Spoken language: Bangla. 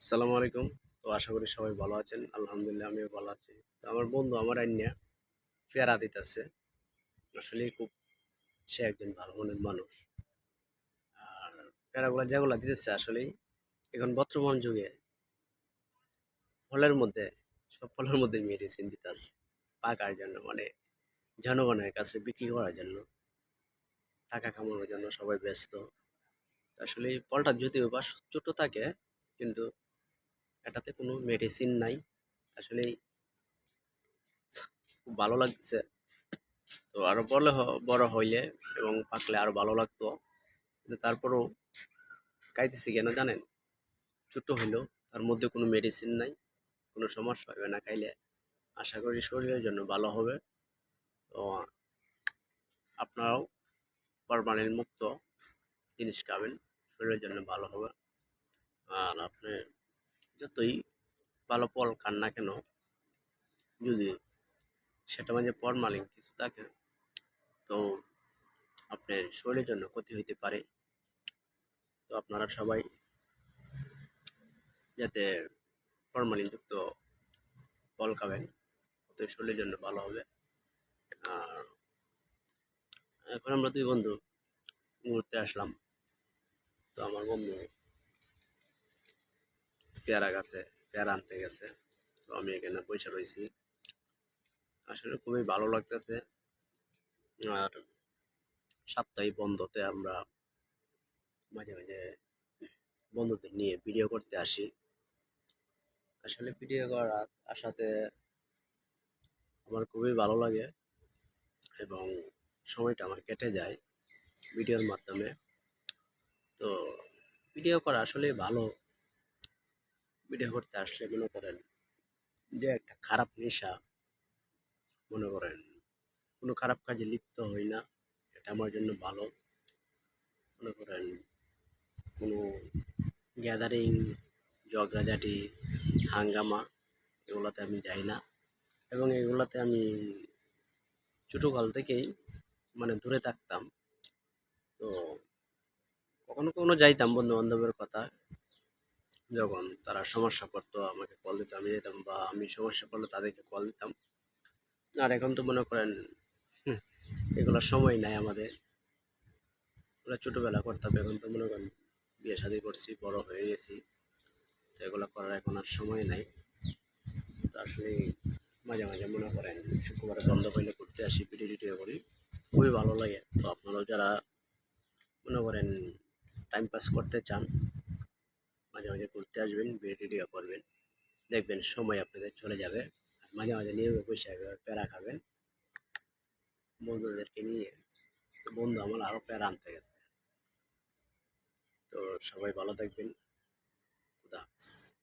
আসসালামু আলাইকুম। তো আশা করি সবাই ভালো আছেন। আলহামদুলিল্লাহ, আমিও ভালো আছি। তো আমার বন্ধু আমার আইনিয়া পেয়ারা দিতেছে। আসলে খুব, সে একজন ভালো মনের মানুষ। আর পেয়ারাগুলো যেগুলো দিতেছে আসলেই, এখন বর্তমান যুগে ফলের মধ্যে, সব ফলের মধ্যে মেডিসিন দিতেছে। পাকার জন্য মানে জনগণের কাছে বিক্রি করার জন্য, টাকা কামানোর জন্য সবাই ব্যস্ত। আসলে ফলটা যদিও বা ছোট থাকে, কিন্তু এটাতে কোনো মেডিসিন নাই। আসলে খুব ভালো লাগছে তো আরও বড় বড় হইলে এবং পাকলে আরও ভালো লাগতো। কিন্তু তারপরও খাইতেছি কেন জানেন? ছোট হইলেও তার মধ্যে কোনো মেডিসিন নাই, কোনো সমস্যা হবে না খাইলে। আশা করি শরীরের জন্য ভালো হবে। তো আপনারাও পারমানেন্ট মুক্ত জিনিস খাবেন, শরীরের জন্য ভালো হবে। আর আপনি যতই ভালো ফল খান না কেন? যদি সেটা মাঝে ফরমালিন কিছু থাকে তো আপনার শরীরের জন্য ক্ষতি হইতে পারে। তো আপনারা সবাই যাতে ফরমালিনযুক্ত ফল খাবেন তো শরীরের জন্য ভালো হবে। আর এখন আমরা দুই বন্ধু ঘুরতে আসলাম। তো আমার বন্ধু পেয়ারা গাছে, পেয়ারা আনতে গেছে। তো আমি এখানে বসে রয়েছি। আসলে খুবই ভালো লাগতেছে। আর সাপ্তাহিক বন্ধতে আমরা মাঝে মাঝে বন্ধুদের নিয়ে ভিডিও করতে আসি। আসলে ভিডিও করার আসাতে আমার খুবই ভালো লাগে এবং সময়টা আমার কেটে যায় ভিডিওর মাধ্যমে। তো ভিডিও করা আসলে ভালো ভিডিও করতে আসলে মনে করেন যে একটা খারাপ নেশা মনে করেন। কোনো খারাপ কাজে লিপ্ত হই না, এটা আমার জন্য ভালো। মনে করেন কোনো গ্যাদারিং ঝগড়াঝাটি হাঙ্গামা এগুলোতে আমি যাই না। এবং এগুলোতে আমি ছোটোকাল থেকেই মানে দূরে থাকতাম। তো কখনো কখনো যাইতাম বন্ধু বান্ধবের কথা। যখন তারা সমস্যা পড়তো আমাকে কল দিত আমি যেতাম বা আমি সমস্যা পড়লে তাদেরকে কল দিতাম। আর এখন তো মনে করেন হুম, এগুলোর সময় নাই আমাদের। ওরা ছোটোবেলা করতাম এখন তো মনে করেন বিয়ে শাদি করছি বড় হয়ে গেছি। তো এগুলো করার এখন আর সময় নাই। তো আসলে মাঝে মাঝে মনে করেন শুক্রবারে বন্ধ পাইলে করতে আসি ভিডিও টিডিও করি। খুবই ভালো লাগে। তো আপনারাও যারা মনে করেন টাইম পাস করতে চান মাঝে মাঝে ঘুরতে আসবেন ভিডিও করবেন। দেখবেন সময় আপনাদের চলে যাবে। মাঝে মাঝে নিয়ে পয়সা প্যারা খাবেন। বন্ধুদেরকে নিয়ে তো বন্ধু আমার আরও প্যারা আনতে গেছে। তো সবাই ভালো থাকবেন। খুদা হাফেজ।